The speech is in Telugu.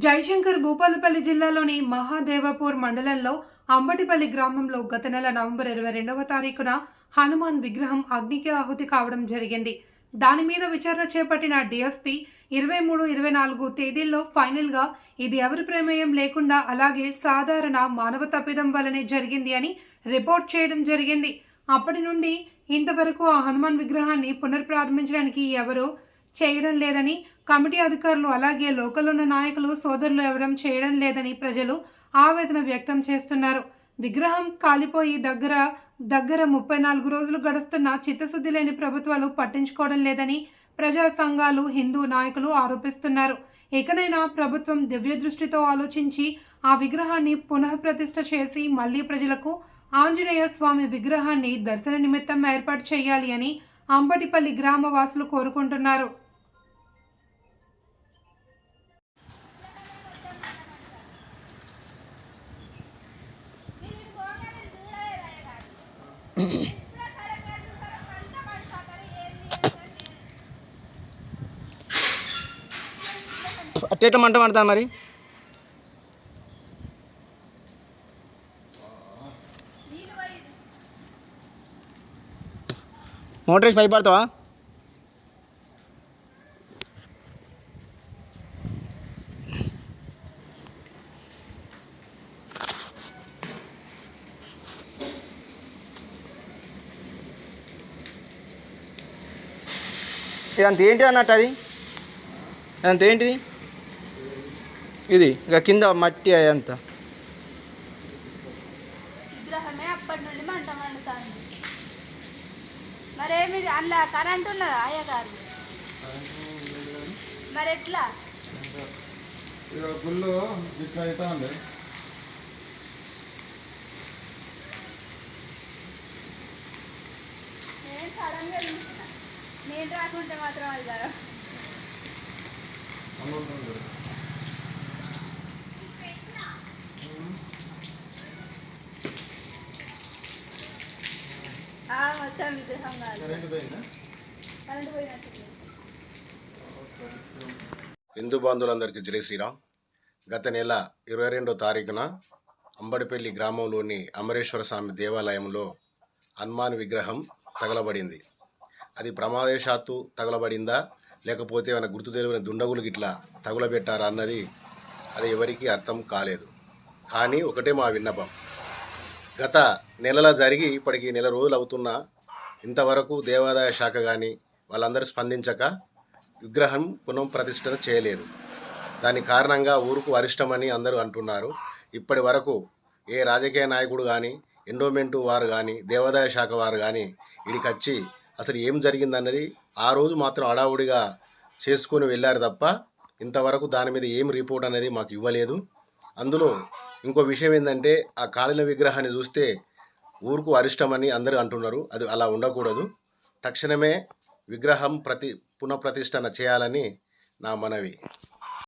జయశంకర్ భూపాలపల్లి జిల్లాలోని మహాదేవపూర్ మండలంలో అంబటిపల్లి గ్రామంలో గత నెల నవంబర్ ఇరవై రెండవ తారీఖున హనుమాన్ విగ్రహం అగ్నికి ఆహుతి కావడం జరిగింది. దాని మీద విచారణ చేపట్టిన డిఎస్పీ ఇరవై మూడు ఇరవై నాలుగు తేదీల్లో ఫైనల్గా ఇది ఎవరి ప్రమేయం లేకుండా అలాగే సాధారణ మానవ తప్పిదం వలనే జరిగింది అని రిపోర్ట్ చేయడం జరిగింది. అప్పటి నుండి ఇంతవరకు ఆ హనుమాన్ విగ్రహాన్ని పునర్ప్రారంభించడానికి ఎవరు చేయడం లేదని కమిటీ అధికారులు అలాగే లోకల్ ఉన్న నాయకులు సోదరులు ఎవరం చేయడం లేదని ప్రజలు ఆవేదన వ్యక్తం చేస్తున్నారు. విగ్రహం కాలిపోయి దగ్గర దగ్గర ముప్పై నాలుగు రోజులు గడుస్తున్న చిత్తశుద్ధి లేని ప్రభుత్వాలు పట్టించుకోవడం లేదని ప్రజా సంఘాలు హిందూ నాయకులు ఆరోపిస్తున్నారు. ఇకనైనా ప్రభుత్వం దివ్య దృష్టితో ఆలోచించి ఆ విగ్రహాన్ని పునఃప్రతిష్ఠ చేసి మళ్ళీ ప్రజలకు ఆంజనేయ స్వామి విగ్రహాన్ని దర్శన నిమిత్తం ఏర్పాటు చేయాలి అని అంబటిపల్లి గ్రామ వాసులు కోరుకుంటున్నారు. అట్ట ఎట్లా మంట పడతాను మరి? మోటార్ వేసి పైపు ఇదంతా ఏంటి అన్నట్టు అది? అదంతా ఏంటిది? ఇది ఇక కింద మట్టి అదంతా విగ్రహమే అప్పటి నుండి మంట మండుతాంది. మరేమి అందులో కరెంట్ ఉన్నదా అయ్య గారు మరి ఎట్లా? గుళ్ళు ఇట్లా అవుతా ఉంది నేను రాకుంటే మాత్రం అది మొత్తం విగ్రహం కాదు. కరెంట్ పోయిందా? కరెంట్ పోయినట్టు హిందూ బంధువులందరికీ జై శ్రీరామ్. గత నెల ఇరవై రెండో తారీఖున అంబడిపల్లి గ్రామంలోని అమరేశ్వర స్వామి దేవాలయంలో హనుమాన్ విగ్రహం తగలబడింది. అది ప్రమాదేశాత్తు తగలబడిందా? లేకపోతే ఏమైనా గుర్తు తెలియని దుండగులు గిట్లా తగులబెట్టారా అన్నది అది ఎవరికీ అర్థం కాలేదు. కానీ ఒకటే మా విన్నపం. గత నెలల జరిగి ఇప్పటికి నెల రోజులు అవుతున్నా ఇంతవరకు దేవాదాయ శాఖ కానీ వాళ్ళందరూ స్పందించక విగ్రహం పునఃప్రతిష్ఠన చేయలేదు. దాని కారణంగా ఊరుకు అరిష్టమని అందరూ అంటున్నారు. ఇప్పటి వరకు ఏ రాజకీయ నాయకుడు కానీ ఎండోమెంటు వారు కానీ దేవాదాయ శాఖ వారు కానీ ఇడికొచ్చి అసలు ఏం జరిగిందన్నది ఆ రోజు మాత్రం హడావుడిగా చేసుకొని వెళ్ళారు తప్ప ఇంతవరకు దాని మీద ఏం రిపోర్ట్ అనేది మాకు ఇవ్వలేదు. అందులో ఇంకో విషయం ఏంటంటే ఆ కాలిన విగ్రహాన్ని చూస్తే ఊరుకు అరిష్టమని అందరూ అంటున్నారు. అది అలా ఉండకూడదు. తక్షణమే విగ్రహం ప్రతి పునఃప్రతిష్టన చేయాలని నా మనవి.